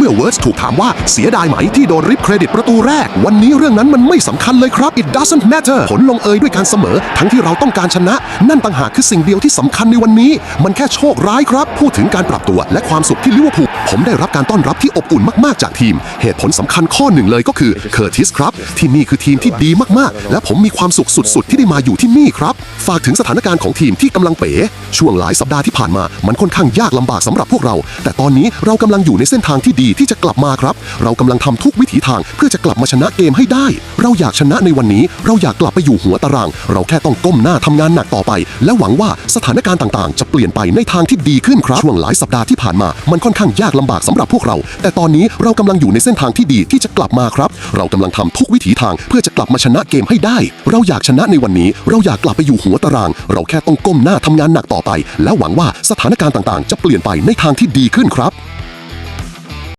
เมื่อเวิร์สถูกถามว่าเสียดายไหมที่โดนริบเครดิตประตูแรก วันนี้เรื่องนั้นมันไม่สำคัญเลยครับ it doesn't matter ผลลงเอยด้วยการเสมอ ทั้งที่เราต้องการชนะ นั่นต่างหากคือสิ่งเดียวที่สำคัญในวันนี้ มันแค่โชคร้ายครับ พูดถึงการปรับตัวและความสุขที่ลิเวอร์พูลผมได้รับการต้อนรับที่อบอุ่นมาก ๆ จากทีม เหตุผลสำคัญข้อหนึ่งเลยก็คือเคอร์ติสครับ ที่นี่คือทีมที่ดีมาก ๆ และผมมีความสุขสุด ๆ ที่ได้มาอยู่ที่นี่ครับ ฝากถึงสถานการณ์ของทีมที่กำลังเป๋ ช่วงหลายสัปดาห์ที่ผ่านมา มันค่อนข้างยากลำบากสำหรับพวกเรา แต่ตอนนี้เรากำลังอยู่ในเส้นทางที่ดีที่จะกลับมาครับ เรากำลังทำทุกวิถีทางเพื่อจะกลับมาชนะเกมให้ได้ เราอยากชนะในวันนี้ เราอยากกลับไปอยู่หัวตาราง เราแค่ต้องก้มหน้าทำงานหนักต่อไป และหวังว่าสถานการณ์ต่างๆ จะเปลี่ยนไปในทางที่ดีขึ้นครับช่วงหลายสัปดาห์ที่ผ่านมา มันค่อนข้างยากลำบากสำหรับพวกเรา แต่ตอนนี้เรากำลังอยู่ในเส้นทางที่ดีที่จะกลับมาครับ เรากำลังทำทุกวิถีทางเพื่อจะกลับมาชนะเกมให้ได้ เราอยากชนะในวันนี้ เราอยากกลับไปอยู่หัวตาราง เราแค่ต้องก้มหน้าทำงานหนักต่อไป และหวังว่าสถานการณ์ต่างๆ จะเปลี่ยนไปในทางที่ดีขึ้นครับ